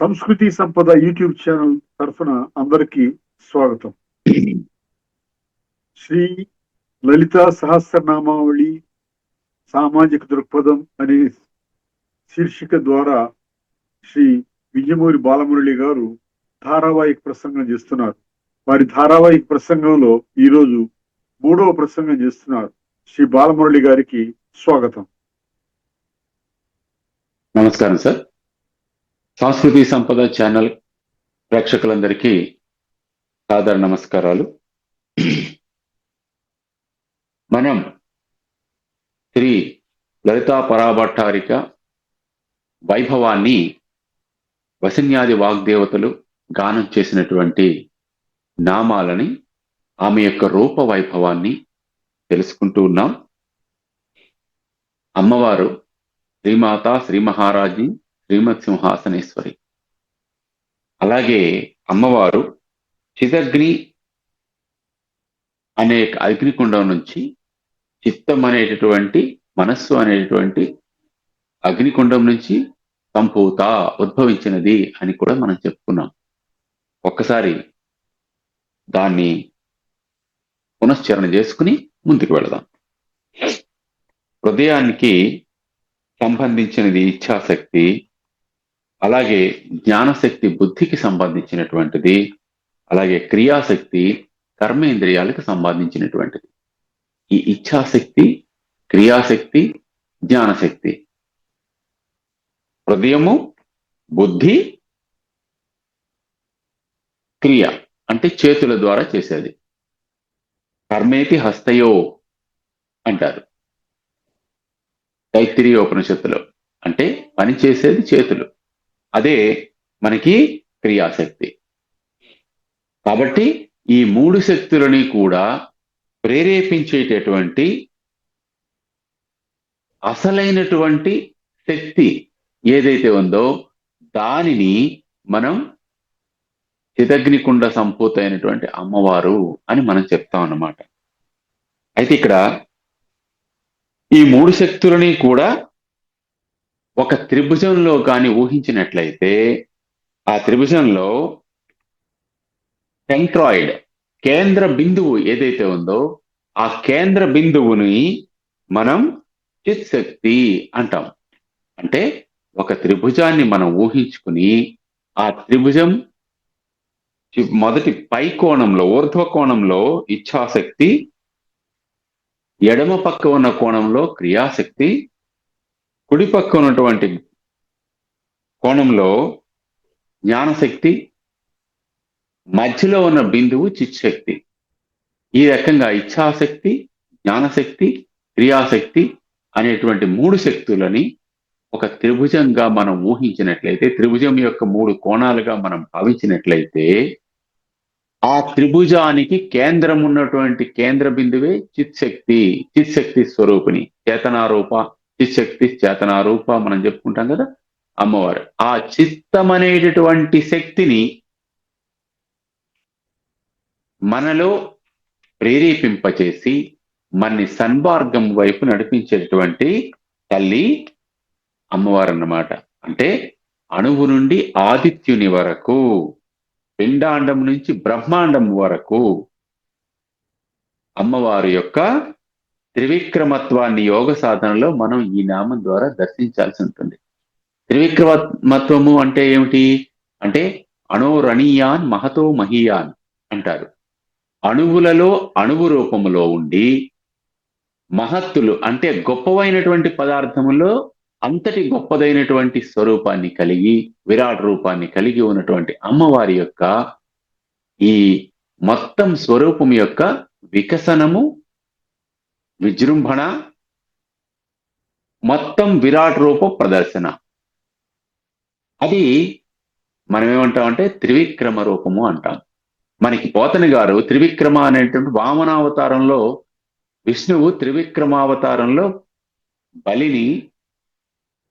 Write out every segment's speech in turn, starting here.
సంస్కృతి సంపద YouTube channel తరఫున అందరికీ స్వాగతం. శ్రీ లలిత సహస్రనామావళి సామాజిక దృక్పథం అనే శీర్షిక ద్వారా శ్రీ విజయమూరి బాలమురళి గారు ధారావాహిక ప్రసంగం చేస్తున్నారు. వారి ధారావాహిక ప్రసంగంలో ఈరోజు మూడవ ప్రసంగం చేస్తున్నారు శ్రీ బాలమురళి గారికి స్వాగతం. నమస్కారం సార్. సంస్కృతి సంపద ఛానల్ ప్రేక్షకులందరికీ సాదర నమస్కారాలు. మనం శ్రీ లలితా పరాభట్టారిక వైభవాన్ని వసన్యాది వాగ్దేవతలు గానం చేసినటువంటి నామాలని ఆమె యొక్క రూప వైభవాన్ని తెలుసుకుంటూ ఉన్నాం. అమ్మవారు శ్రీమాత శ్రీ మహారాజి శ్రీమత్ సింహాసనేశ్వరి. అలాగే అమ్మవారు చిదగ్ని అనే అగ్నికుండం నుంచి చిత్తం అనేటటువంటి మనస్సు అనేటటువంటి అగ్నికుండం నుంచి సంభూత ఉద్భవించినది అని కూడా మనం చెప్పుకున్నాం. ఒక్కసారి దాన్ని పునశ్చరణ చేసుకుని ముందుకు వెళదాం. హృదయానికి సంబంధించినది ఇచ్ఛాశక్తి అలాగే జ్ఞానశక్తి బుద్ధికి సంబంధించినటువంటిది అలాగే క్రియాశక్తి కర్మేంద్రియాలకు సంబంధించినటువంటిది. ఈ ఇచ్ఛాశక్తి క్రియాశక్తి జ్ఞానశక్తి. హృదయము బుద్ధి క్రియ అంటే చేతుల ద్వారా చేసేది. కర్మేతి హస్తయో అంటారు. తైత్తిరీయ ఉపనిషత్తులో అంటే పని చేసేది చేతులు. అదే మనకి క్రియాశక్తి. కాబట్టి ఈ మూడు శక్తులని కూడా ప్రేరేపించేటటువంటి అసలైనటువంటి శక్తి ఏదైతే ఉందో దానిని మనం చిదగ్నికుండ సంపూతైనటువంటి అమ్మవారు అని మనం చెప్తాం అన్నమాట. అయితే ఇక్కడ ఈ మూడు శక్తులని కూడా ఒక త్రిభుజంలో కానీ ఊహించినట్లయితే ఆ త్రిభుజంలో సెంట్రాయిడ్ కేంద్ర బిందువు ఏదైతే ఉందో ఆ కేంద్ర బిందువుని మనం చిత్శక్తి అంటాం. అంటే ఒక త్రిభుజాన్ని మనం ఊహించుకుని ఆ త్రిభుజం మొదటి పై కోణంలో ఊర్ధ్వ కోణంలో ఇచ్ఛాశక్తి ఎడమ పక్క ఉన్న కోణంలో క్రియాశక్తి కుడి పక్క ఉన్నటువంటి కోణంలో జ్ఞానశక్తి మధ్యలో ఉన్న బిందువు చిత్శక్తి ఈ రకంగా ఇచ్ఛాశక్తి జ్ఞానశక్తి క్రియాశక్తి అనేటువంటి మూడు శక్తులని ఒక త్రిభుజంగా మనం ఊహించినట్లయితే త్రిభుజం యొక్క మూడు కోణాలుగా మనం భావించినట్లయితే ఆ త్రిభుజానికి కేంద్రం ఉన్నటువంటి కేంద్ర బిందువే చిత్శక్తి చిత్శక్తి స్వరూపిణి చేతనారూప చిత్శక్తి చేతనారూప మనం చెప్పుకుంటాం కదా అమ్మవారు. ఆ చిత్తం అనేటటువంటి శక్తిని మనలో ప్రేరేపింపచేసి మన్ని సన్మార్గం వైపు నడిపించేటటువంటి తల్లి అమ్మవారు అన్నమాట అంటే అణువు నుండి ఆదిత్యుని వరకు పిండాండం నుంచి బ్రహ్మాండం వరకు అమ్మవారి యొక్క త్రివిక్రమత్వాన్ని యోగ సాధనలో మనం ఈ నామం ద్వారా దర్శించాల్సి ఉంటుంది. త్రివిక్రమత్వము అంటే ఏమిటి? అంటే అణోరణీయాన్ మహతో మహీయాన్ అంటారు. అణువులలో అణువు రూపములో ఉండి మహత్తులు అంటే గొప్పవైనటువంటి పదార్థములో అంతటి గొప్పదైనటువంటి స్వరూపాన్ని కలిగి విరాట్ రూపాన్ని కలిగి ఉన్నటువంటి అమ్మవారి యొక్క ఈ మొత్తం స్వరూపం యొక్క వికసనము విజృంభణ మొత్తం విరాట్ రూప ప్రదర్శన. అది మనం ఏమంటామంటే త్రివిక్రమ రూపము అంటాం. మనకి పోతని గారు త్రివిక్రమ అనేటువంటి వామనావతారంలో విష్ణువు త్రివిక్రమావతారంలో బలిని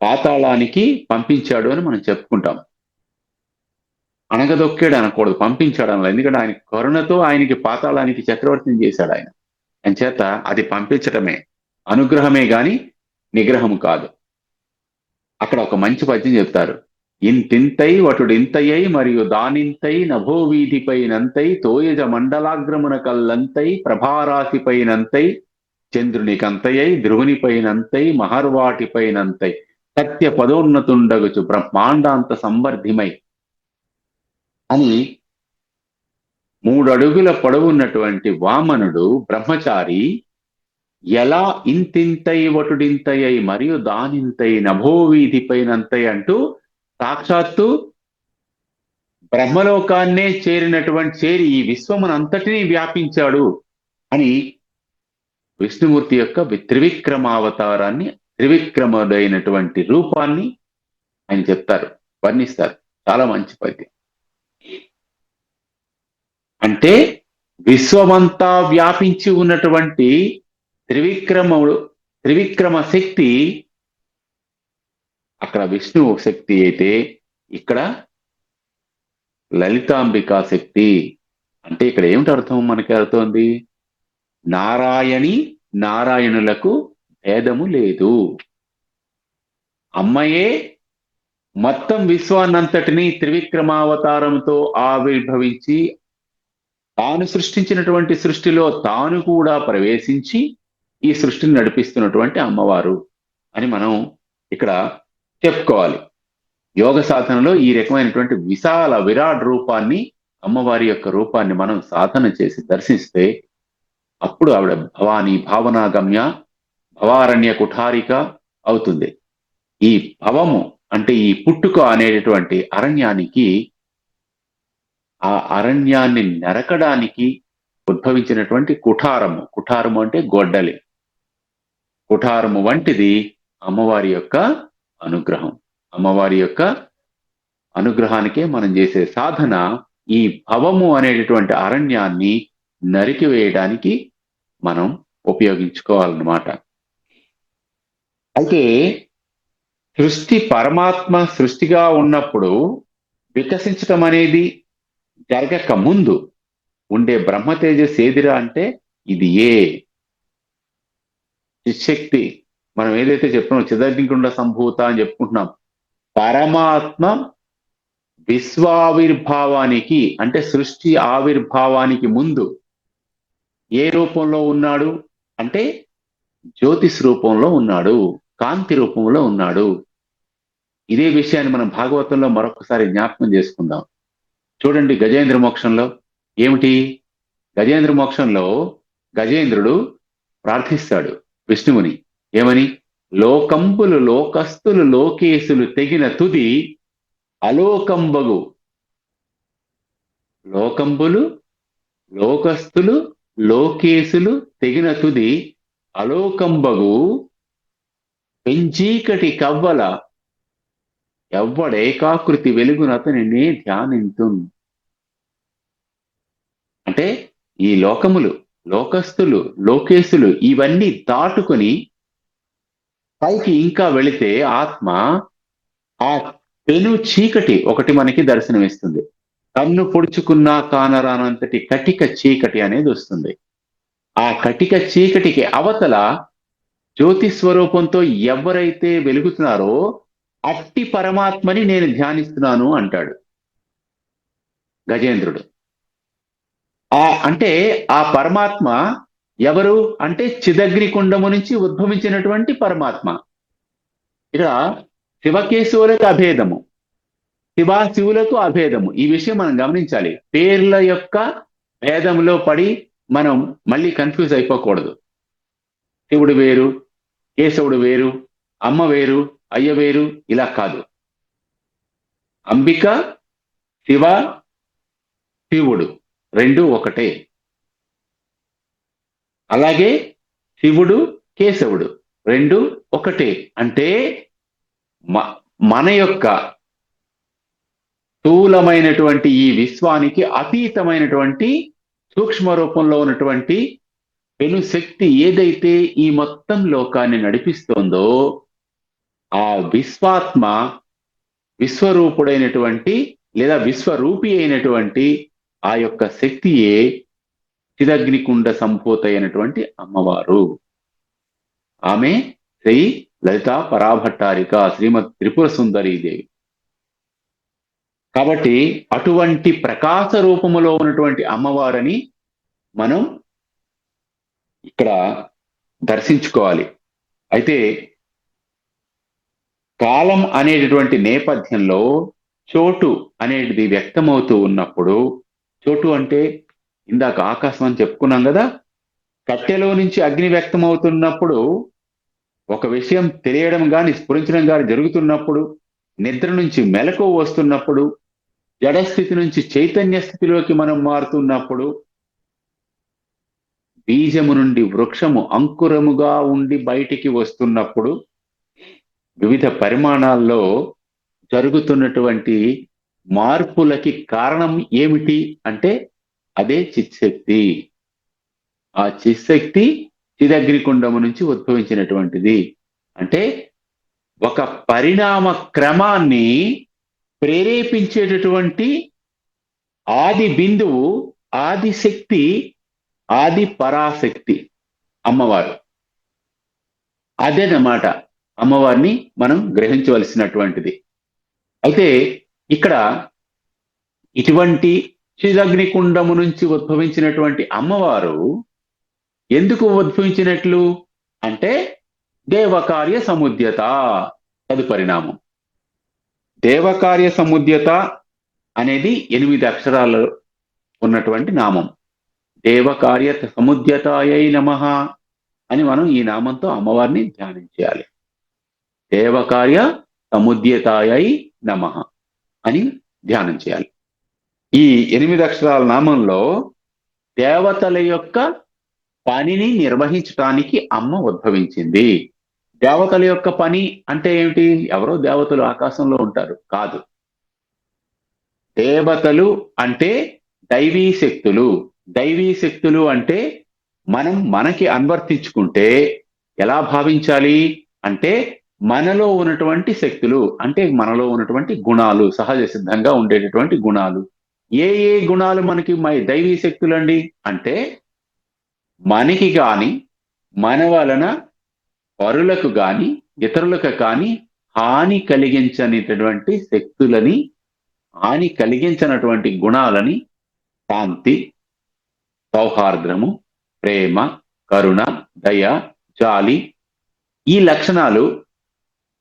పాతాళానికి పంపించాడు అని మనం చెప్పుకుంటాం. అనగదొక్కాడు అనకూడదు పంపించాడు అన్నది ఎందుకంటే ఆయన కరుణతో ఆయనకి పాతాళానికి చక్రవర్తిని చేశాడు ఆయన. అంచేత అది పంపించటమే. అనుగ్రహమే గాని నిగ్రహం కాదు. అక్కడ ఒక మంచి పద్యం చెప్తారు. ఇంతింతై వటుడింతయ్యై మరియు దానింతై నభోవీధిపైనంతై తోయజ మండలాగ్రమున కల్లంతై ప్రభారాశిపైనంతై చంద్రునికంతయై ధ్రువునిపైనంతై మహర్వాటిపైనంతై సత్య పదోన్నతుండగుచు బ్రహ్మాండాంత సంవర్ధిమై అని మూడు అడుగుల పొడవున్నటువంటి వామనుడు బ్రహ్మచారి ఎలా ఇంతింతై వటుడింతయ్యై మరియు దానింతై నభోవీధిపైనంతై అంటూ సాక్షాత్తు బ్రహ్మలోకాన్నే చేరినటువంటి చేరి ఈ విశ్వమునంతటినీ వ్యాపించాడు అని విష్ణుమూర్తి యొక్క త్రివిక్రమావతారాన్ని త్రివిక్రముడైనటువంటి రూపాన్ని ఆయన చెప్తారు వర్ణిస్తారు. చాలా మంచి పద్యం. అంటే విశ్వమంతా వ్యాపించి ఉన్నటువంటి త్రివిక్రముడు త్రివిక్రమ శక్తి అక్కడ విష్ణువు శక్తి అయితే ఇక్కడ లలితాంబికా శక్తి. అంటే ఇక్కడ ఏమిటి అర్థం మనకి అర్థమైంది? నారాయణి నారాయణులకు భేదము లేదు. అమ్మయే మొత్తం విశ్వాన్నంతటినీ త్రివిక్రమావతారంతో ఆవిర్భవించి తాను సృష్టించినటువంటి సృష్టిలో తాను కూడా ప్రవేశించి ఈ సృష్టిని నడిపిస్తున్నటువంటి అమ్మవారు అని మనం ఇక్కడ చెప్పుకోవాలి. యోగ సాధనలో ఈ రకమైనటువంటి విశాల విరాట్ రూపాన్ని అమ్మవారి యొక్క రూపాన్ని మనం సాధన చేసి దర్శిస్తే అప్పుడు ఆవిడ భవాని భావనాగమ్య భవారణ్య కుఠారిక అవుతుంది. ఈ భవము అంటే ఈ పుట్టుక అనేటటువంటి అరణ్యానికి ఆ అరణ్యాన్ని నరకడానికి ఉద్భవించినటువంటి కుఠారము. కుఠారము అంటే గొడ్డలి. కుఠారము వంటిది అమ్మవారి యొక్క అనుగ్రహం. అమ్మవారి యొక్క అనుగ్రహానికే మనం చేసే సాధన ఈ భవము అనేటటువంటి అరణ్యాన్ని నరికివేయడానికి మనం ఉపయోగించుకోవాలన్నమాట. అయితే సృష్టి పరమాత్మ సృష్టిగా ఉన్నప్పుడు వికసించటం అనేది జరగక ముందు ఉండే బ్రహ్మ తేజస్ ఏదిరా అంటే ఇది ఏ? శక్తి మనం ఏదైతే చెప్తున్నాం చిదగ్నికుండ సంభూత అని చెప్పుకుంటున్నాం. పరమాత్మ విశ్వావిర్భావానికి అంటే సృష్టి ఆవిర్భావానికి ముందు ఏ రూపంలో ఉన్నాడు? అంటే జ్యోతిష్ రూపంలో ఉన్నాడు కాంతి రూపంలో ఉన్నాడు. ఇదే విషయాన్ని మనం భాగవతంలో మరొకసారి జ్ఞాపకం చేసుకుందాం. చూడండి గజేంద్ర మోక్షంలో ఏమిటి? గజేంద్ర మోక్షంలో గజేంద్రుడు ప్రార్థిస్తాడు విష్ణువుని. ఏమని? లోకంపులు లోకస్తులు లోకేశులు తెగిన తుది అలోకంబగు. లోకంబులు లోకస్తులు లోకేశులు తెగిన తుది అలోకంబగు. పెంచీకటి కవ్వల ఎవ్వడేకాకృతి వెలుగును అతనిని ధ్యానింతు. అంటే ఈ లోకములు లోకస్తులు లోకేశులు ఇవన్నీ దాటుకొని పైకి ఇంకా వెళితే ఆత్మ ఆ పెను చీకటి ఒకటి మనకి దర్శనమిస్తుంది. కన్ను పొడుచుకున్నా కానరానంతటి కటిక చీకటి అనేది వస్తుంది. ఆ కటిక చీకటికి అవతల జ్యోతి స్వరూపంతో ఎవరైతే వెలుగుతున్నారో అట్టి పరమాత్మని నేను ధ్యానిస్తున్నాను అంటాడు గజేంద్రుడు. ఆ అంటే ఆ పరమాత్మ ఎవరు? అంటే చిదగ్ని కుండము నుంచి ఉద్భవించినటువంటి పరమాత్మ. ఇక్కడ శివకేశవులకు అభేదము. శివాశివులకు అభేదము. ఈ విషయం మనం గమనించాలి. పేర్ల యొక్క భేదంలో పడి మనం మళ్ళీ కన్ఫ్యూజ్ అయిపోకూడదు. శివుడు వేరు కేశవుడు వేరు అమ్మ వేరు అయ్య వేరు ఇలా కాదు. అంబిక శివ శివుడు రెండు ఒకటే. అలాగే శివుడు కేశవుడు రెండు ఒకటే. అంటే మ- మన యొక్క స్థూలమైనటువంటి ఈ విశ్వానికి అతీతమైనటువంటి సూక్ష్మ రూపంలో ఉన్నటువంటి పెను శక్తి ఏదైతే ఈ మొత్తం లోకాన్ని నడిపిస్తోందో ఆ విశ్వాత్మ విశ్వరూపుడైనటువంటి లేదా విశ్వరూపి అయినటువంటి ఆ యొక్క శక్తియే చిదగ్నికుండ సంభూత అయినటువంటి అమ్మవారు. ఆమె శ్రీ లలిత పరాభట్టారిక శ్రీమద్ త్రిపుర సుందరీదేవి కాబట్టి అటువంటి ప్రకాశ రూపములో ఉన్నటువంటి అమ్మవారని మనం ఇక్కడ దర్శించుకోవాలి. అయితే కాలం అనేటటువంటి నేపథ్యంలో చోటు అనేది వ్యక్తమవుతూ ఉన్నప్పుడు చోటు అంటే ఇందాక ఆకాశం అని చెప్పుకున్నాం కదా కట్టెలో నుంచి అగ్ని వ్యక్తమవుతున్నప్పుడు ఒక విషయం తెలియడం కానీ స్ఫురించడం కానీ జరుగుతున్నప్పుడు నిద్ర నుంచి మెలకు వస్తున్నప్పుడు జడస్థితి నుంచి చైతన్య స్థితిలోకి మనం మారుతున్నప్పుడు బీజము నుండి వృక్షము అంకురముగా ఉండి బయటికి వస్తున్నప్పుడు వివిధ పరిమాణాల్లో జరుగుతున్నటువంటి మార్పులకి కారణం ఏమిటి అంటే అదే చిత్శక్తి. ఆ చిత్శక్తి చిదగ్నికుండము నుంచి ఉద్భవించినటువంటిది. అంటే ఒక పరిణామ క్రమాన్ని ప్రేరేపించేటటువంటి ఆది బిందువు ఆది శక్తి ఆది పరాశక్తి అమ్మవారు. అదేనమాట అమ్మవారిని మనం గ్రహించవలసినటువంటిది. అయితే ఇక్కడ ఇటువంటి చిదగ్నికుండము నుంచి ఉద్భవించినటువంటి అమ్మవారు ఎందుకు ఉద్భవించినట్లు? అంటే దేవకార్య సముద్యత తదుపరిణామం దేవకార్య సముద్యత అనేది ఎనిమిది అక్షరాలు ఉన్నటువంటి నామం. దేవకార్య సముద్యతాయై నమ అని మనం ఈ నామంతో అమ్మవారిని ధ్యానం చేయాలి. దేవకార్య సముద్యతాయై నమ అని ధ్యానం చేయాలి. ఈ ఎనిమిది అక్షరాల నామంలో దేవతల యొక్క పనిని నిర్వహించడానికి అమ్మ ఉద్భవించింది. దేవతల యొక్క పని అంటే ఏమిటి? ఎవరో దేవతలు ఆకాశంలో ఉంటారు. కాదు. దేవతలు అంటే దైవీ శక్తులు. దైవీ శక్తులు అంటే మనం మనకి అన్వర్తించుకుంటే ఎలా భావించాలి? అంటే మనలో ఉన్నటువంటి శక్తులు అంటే మనలో ఉన్నటువంటి గుణాలు సహజ సిద్ధంగా ఉండేటటువంటి గుణాలు. ఏ ఏ గుణాలు మనకి మై దైవీ శక్తులండి? అంటే మనకి కానీ మన వలన పరులకు కానీ ఇతరులకు కానీ హాని కలిగించనిటటువంటి శక్తులని హాని కలిగించినటువంటి గుణాలని శాంతి సౌహార్ద్రము ప్రేమ కరుణ దయ జాలి ఈ లక్షణాలు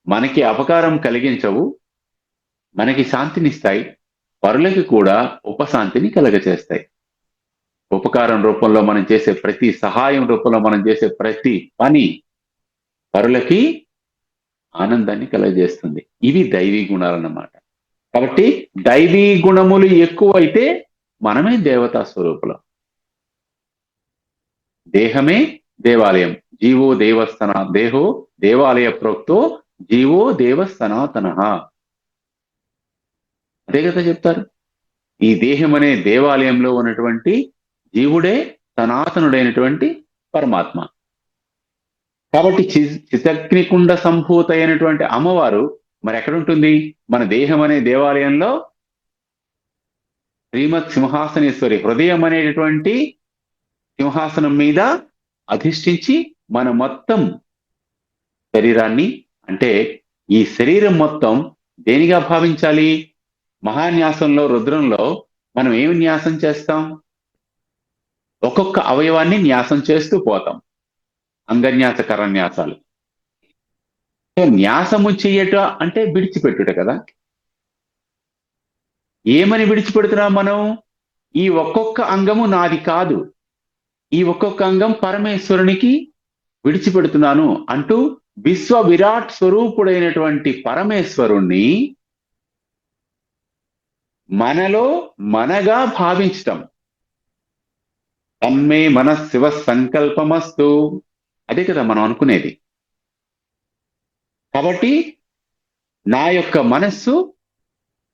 మనకి అపకారం కలిగించవు మనకి శాంతినిస్తాయి పరులకి కూడా ఉపశాంతిని కలగచేస్తాయి ఉపకారం రూపంలో మనం చేసే ప్రతి సహాయం రూపంలో మనం చేసే ప్రతి పని పరులకి ఆనందాన్ని కలగజేస్తుంది. ఇవి దైవీ గుణాలు అన్నమాట. కాబట్టి దైవీ గుణములు ఎక్కువైతే మనమే దేవతా స్వరూపులం. దేహమే దేవాలయం. జీవో దేవస్థన దేహో దేవాలయ ప్రోక్తో జీవో దేవ సనాతన. అదే కదా చెప్తారు. ఈ దేహం అనే దేవాలయంలో ఉన్నటువంటి జీవుడే సనాతనుడైనటువంటి పరమాత్మ. కాబట్టి చి చితగ్నికుండ సంభూత అయినటువంటి అమ్మవారు మరి ఎక్కడుంటుంది? మన దేహం అనే దేవాలయంలో శ్రీమత్ సింహాసనేశ్వరి హృదయం అనేటటువంటి సింహాసనం మీద అధిష్ఠించి మన మొత్తం శరీరాన్ని అంటే ఈ శరీరం మొత్తం దేనిగా భావించాలి? మహాన్యాసంలో రుద్రంలో మనం ఏమి న్యాసం చేస్తాం? ఒక్కొక్క అవయవాన్ని న్యాసం చేస్తూ పోతాం. అంగన్యాస కరన్యాసాలు. సో న్యాసము చెయ్యట అంటే విడిచిపెట్టుట కదా? ఏమని విడిచిపెడుతున్నాం మనం? ఈ ఒక్కొక్క అంగము నాది కాదు. ఈ ఒక్కొక్క అంగం పరమేశ్వరునికి విడిచిపెడుతున్నాను అంటూ విశ్వ విరాట్ స్వరూపుడైనటువంటి పరమేశ్వరుణ్ణి మనలో మనగా భావించటం. తన్మే మన శివ సంకల్పమస్తు. అదే కదా మనం అనుకునేది. కాబట్టి నా యొక్క మనస్సు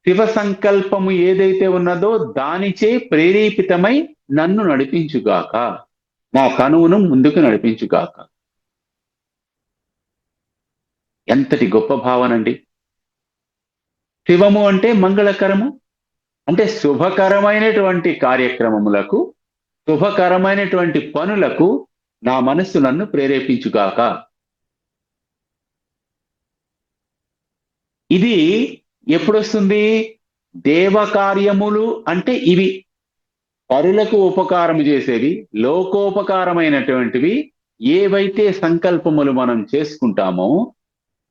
శివ సంకల్పము ఏదైతే ఉన్నదో దానిచే ప్రేరేపితమై నన్ను నడిపించుగాక. నా కనువును ముందుకు నడిపించుగాక. ఎంతటి గొప్ప భావనండి. శివము అంటే మంగళకరము అంటే శుభకరమైనటువంటి కార్యక్రమములకు శుభకరమైనటువంటి పనులకు నా మనస్సు నన్ను ప్రేరేపించుగాక. ఇది ఎప్పుడొస్తుంది? దేవ కార్యములు అంటే ఇవి. పరులకు ఉపకారం చేసేవి లోకోపకారమైనటువంటివి ఏవైతే సంకల్పములు మనం చేసుకుంటామో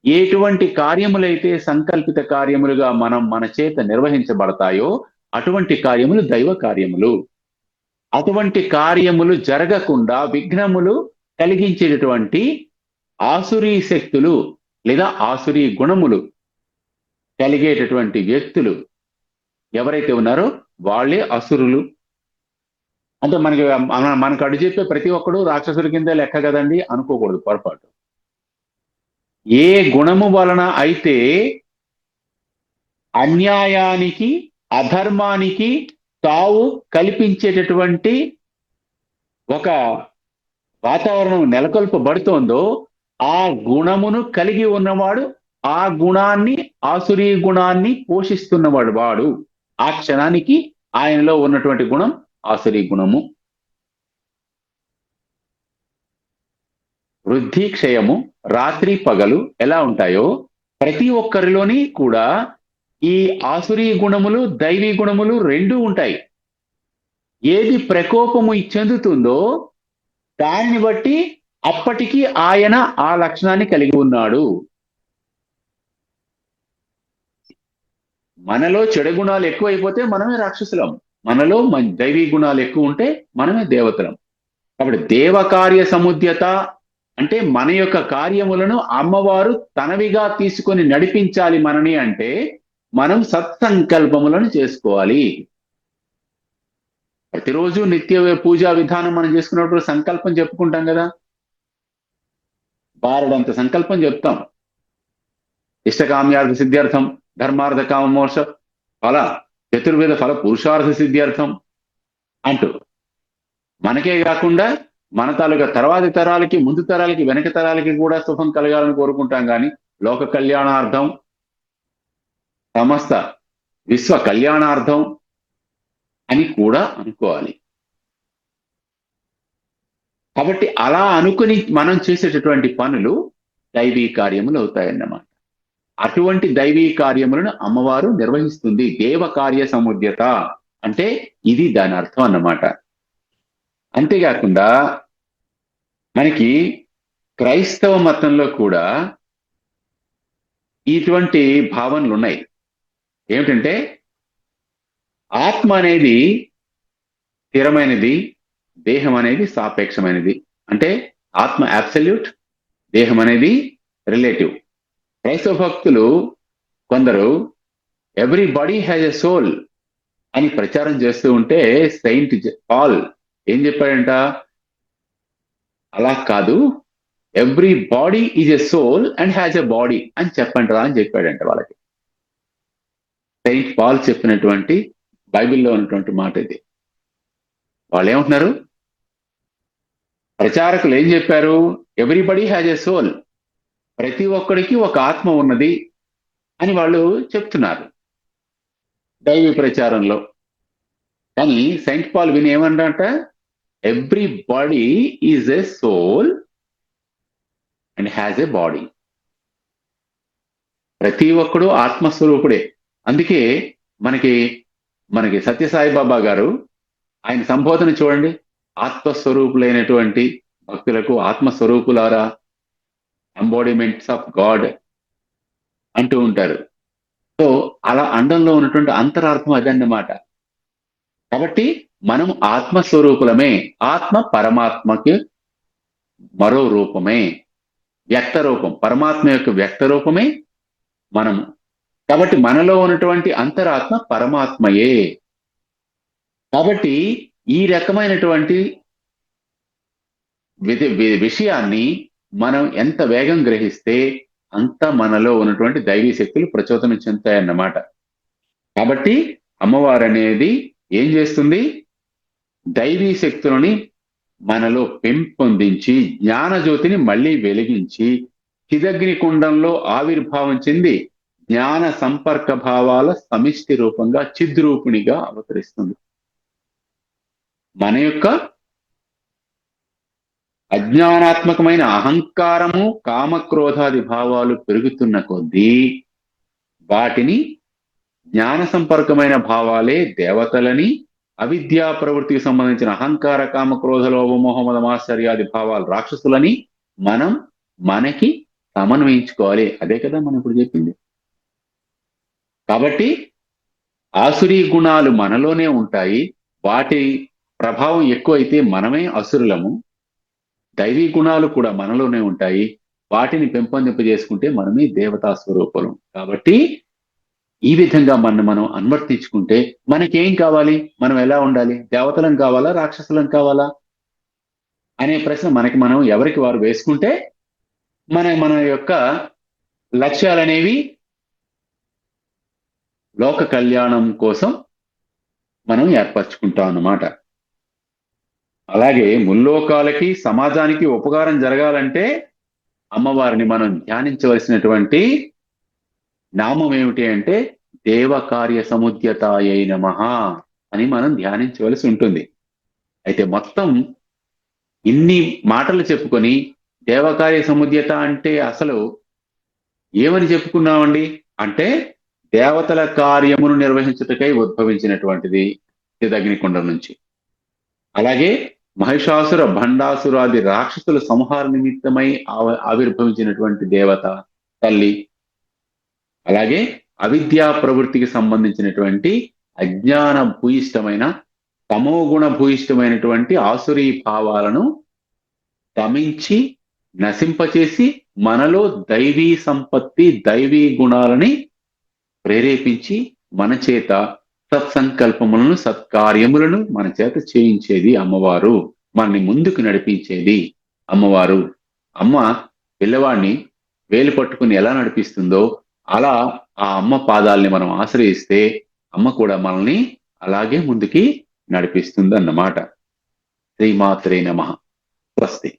ఎటువంటి కార్యములైతే సంకల్పిత కార్యములుగా మనం మన చేత నిర్వహించబడతాయో అటువంటి కార్యములు దైవ కార్యములు. అటువంటి కార్యములు జరగకుండా విఘ్నములు కలిగించేటటువంటి ఆసురీ శక్తులు లేదా ఆసురీ గుణములు కలిగేటటువంటి వ్యక్తులు ఎవరైతే ఉన్నారో వాళ్ళే అసురులు. అంటే మనకి మనకు అడు చెప్పే ప్రతి ఒక్కడు రాక్షసుల కింద లెక్క కదండి అనుకోకూడదు పొరపాటు. ఏ గుణము వలన అయితే అన్యాయానికి అధర్మానికి తావు కల్పించేటటువంటి ఒక వాతావరణం నెలకొల్పబడుతోందో ఆ గుణమును కలిగి ఉన్నవాడు ఆ గుణాన్ని ఆసురీ గుణాన్ని పోషిస్తున్నవాడు వాడు. ఆ క్షణానికి ఆయనలో ఉన్నటువంటి గుణం ఆసురీ గుణము. వృద్ధి క్షయము రాత్రి పగలు ఎలా ఉంటాయో ప్రతి ఒక్కరిలోని కూడా ఈ ఆసురీ గుణములు దైవీ గుణములు రెండు ఉంటాయి. ఏది ప్రకోపము చెందుతుందో దాన్ని బట్టి అప్పటికి ఆయన ఆ లక్షణాన్ని కలిగి ఉన్నాడు. మనలో చెడు గుణాలు ఎక్కువైపోతే మనమే రాక్షసులం. మనలో దైవీ గుణాలు ఎక్కువ ఉంటే మనమే దేవతలం. కాబట్టి దేవకార్య సముద్యత అంటే మన యొక్క కార్యములను అమ్మవారు తనవిగా తీసుకొని నడిపించాలి మనని అంటే మనం సత్సంకల్పములను చేసుకోవాలి. ప్రతిరోజు నిత్య పూజా విధానం మనం చేసుకున్నప్పుడు సంకల్పం చెప్పుకుంటాం కదా? బారడంత సంకల్పం చెప్తాం. ఇష్టకామ్యార్థ సిద్ధ్యర్థం ధర్మార్థ కామ ఫల చతుర్వేద ఫల పురుషార్థ సిద్ధ్యర్థం అంటూ. మనకే కాకుండా మన తాలూకా తర్వాతి తరాలకి ముందు తరాలకి వెనక తరాలకి కూడా శుభం కలగాలని కోరుకుంటాం కానీ లోక కళ్యాణార్థం సమస్త విశ్వ కళ్యాణార్థం అని కూడా అనుకోవాలి. కాబట్టి అలా అనుకుని మనం చేసేటటువంటి పనులు దైవీ కార్యములు అవుతాయన్నమాట. అటువంటి దైవీ కార్యములను అమ్మవారు నిర్వహిస్తుంది దేవ కార్య సముద్యత. అంటే ఇది దాని అర్థం అన్నమాట. అంతేకాకుండా మనకి క్రైస్తవ మతంలో కూడా ఇటువంటి భావనలు ఉన్నాయి. ఏమిటంటే ఆత్మ అనేది స్థిరమైనది దేహం అనేది సాపేక్షమైనది. అంటే ఆత్మ అబ్సల్యూట్ దేహం అనేది రిలేటివ్ క్రైస్తవ భక్తులు కొందరు everybody has a soul అని ప్రచారం చేస్తూ ఉంటే సెయింట్ పాల్ ఏం చెప్పాడంట? అలా కాదు. Everybody is a soul and has a body అని చెప్పండి రా అని చెప్పాడంట వాళ్ళకి. సెయింట్ పాల్ చెప్పినటువంటి బైబిల్లో ఉన్నటువంటి మాట ఇది. వాళ్ళు ఏమంటున్నారు ప్రచారకులు ఏం చెప్పారు? ఎవ్రీబడి హ్యాజ్ ఎ సోల్ ప్రతి ఒక్కడికి ఒక ఆత్మ ఉన్నది అని వాళ్ళు చెప్తున్నారు దైవీ ప్రచారంలో. కానీ సెయింట్ పాల్ విని ఏమన్నారంట everybody is a soul and has a body ప్రతి ఒక్కడు ఆత్మస్వరూపుడే. అందుకే మనకి మనకి సత్యసాయిబాబా గారు ఆయన సంబోధన చూడండి. ఆత్మస్వరూపులైనటువంటి భక్తులకు ఆత్మస్వరూపులారా ఎంబాడిమెంట్స్ ఆఫ్ గాడ్ అంటూ ఉంటారు. సో అలా అండంలో ఉన్నటువంటి అంతరార్థం అదన్నమాట. కాబట్టి మనం ఆత్మస్వరూపులమే ఆత్మ పరమాత్మకి మరో రూపమే వ్యక్త రూపం పరమాత్మ యొక్క వ్యక్త రూపమే మనము కాబట్టి మనలో ఉన్నటువంటి అంతరాత్మ పరమాత్మయే. కాబట్టి ఈ రకమైనటువంటి వి- విషయాన్ని మనం ఎంత వేగం గ్రహిస్తే అంత మనలో ఉన్నటువంటి దైవీ శక్తులు ప్రచోదనం చెందుతాయన్నమాట. కాబట్టి అమ్మవారు అనేది ఏం చేస్తుంది? దైవీ శక్తులని మనలో పెంపొందించి జ్ఞానజ్యోతిని మళ్ళీ వెలిగించి హిదగ్ని కుండంలో ఆవిర్భావం చెంది జ్ఞాన సంపర్క భావాల సమిష్టి రూపంగా చిద్రూపిణిగా అవతరిస్తుంది. మన యొక్క అజ్ఞానాత్మకమైన అహంకారము కామక్రోధాది భావాలు పెరుగుతున్న కొద్దీ వాటిని జ్ఞాన సంపర్కమైన భావాలే దేవతలని అవిద్యా ప్రవృత్తికి సంబంధించిన అహంకార కామ క్రోధ లోభ మాశ్చర్యాది భావాలు రాక్షసులని మనం మనకి సమన్వయించుకోవాలి. అదే కదా మనం ఇప్పుడు చెప్పింది. కాబట్టి ఆసురీ గుణాలు మనలోనే ఉంటాయి. వాటి ప్రభావం ఎక్కువైతే మనమే అసురులము. దైవీ గుణాలు కూడా మనలోనే ఉంటాయి. వాటిని పెంపొందింపజేసుకుంటే మనమే దేవతా స్వరూపులం. కాబట్టి ఈ విధంగా మనం మనం అనువర్తించుకుంటే మనకేం కావాలి? మనం ఎలా ఉండాలి? దేవతలం కావాలా? రాక్షసులం కావాలా? అనే ప్రశ్న మనకి మనం ఎవరికి వారు వేసుకుంటే మన మన యొక్క లక్ష్యాలు అనేవి లోక కళ్యాణం కోసం మనం ఏర్పరచుకుంటాం అన్నమాట. అలాగే ముల్లోకాలకి సమాజానికి ఉపకారం జరగాలంటే అమ్మవారిని మనం ధ్యానించవలసినటువంటి నామం ఏమిటి అంటే దేవకార్య సముద్యతాయ నమః అని మనం ధ్యానించవలసి ఉంటుంది. అయితే మొత్తం ఇన్ని మాటలు చెప్పుకొని దేవకార్య సముద్యత అంటే అసలు ఏమని చెప్పుకున్నామండి? అంటే దేవతల కార్యమును నిర్వహించుటకై ఉద్భవించినటువంటిది చిదగ్నికుండం నుంచి. అలాగే మహిషాసుర భండాసురాది రాక్షసుల సంహార నిమిత్తమై ఆవిర్భవించినటువంటి దేవత తల్లి అలాగే అవిద్యా ప్రవృత్తికి సంబంధించినటువంటి అజ్ఞాన భూయిష్టమైన తమోగుణ భూయిష్టమైనటువంటి ఆసురీ భావాలను దమించి నశింపచేసి మనలో దైవీ సంపత్తి దైవీ గుణాలని ప్రేరేపించి మన చేత సత్సంకల్పములను సత్కార్యములను మన చేత చేయించేది అమ్మవారు. మనని ముందుకు నడిపించేది అమ్మవారు. అమ్మ పిల్లవాడిని వేలు పట్టుకుని ఎలా నడిపిస్తుందో అలా ఆ అమ్మ పాదాలని మనం ఆశ్రయిస్తే అమ్మ కూడా మనల్ని అలాగే ముందుకి నడిపిస్తుంది అన్నమాట శ్రీమాత్రే నమ. స్వస్తి.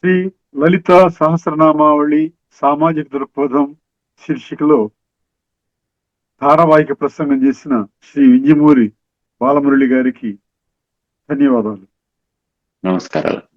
శ్రీ లలిత సహస్రనామావళి సామాజిక దృక్పథం శీర్షికలో ధారావాహిక ప్రసంగం చేసిన శ్రీ వింజమూరి బాలమురళి గారికి ధన్యవాదాలు. నమస్కారాలు.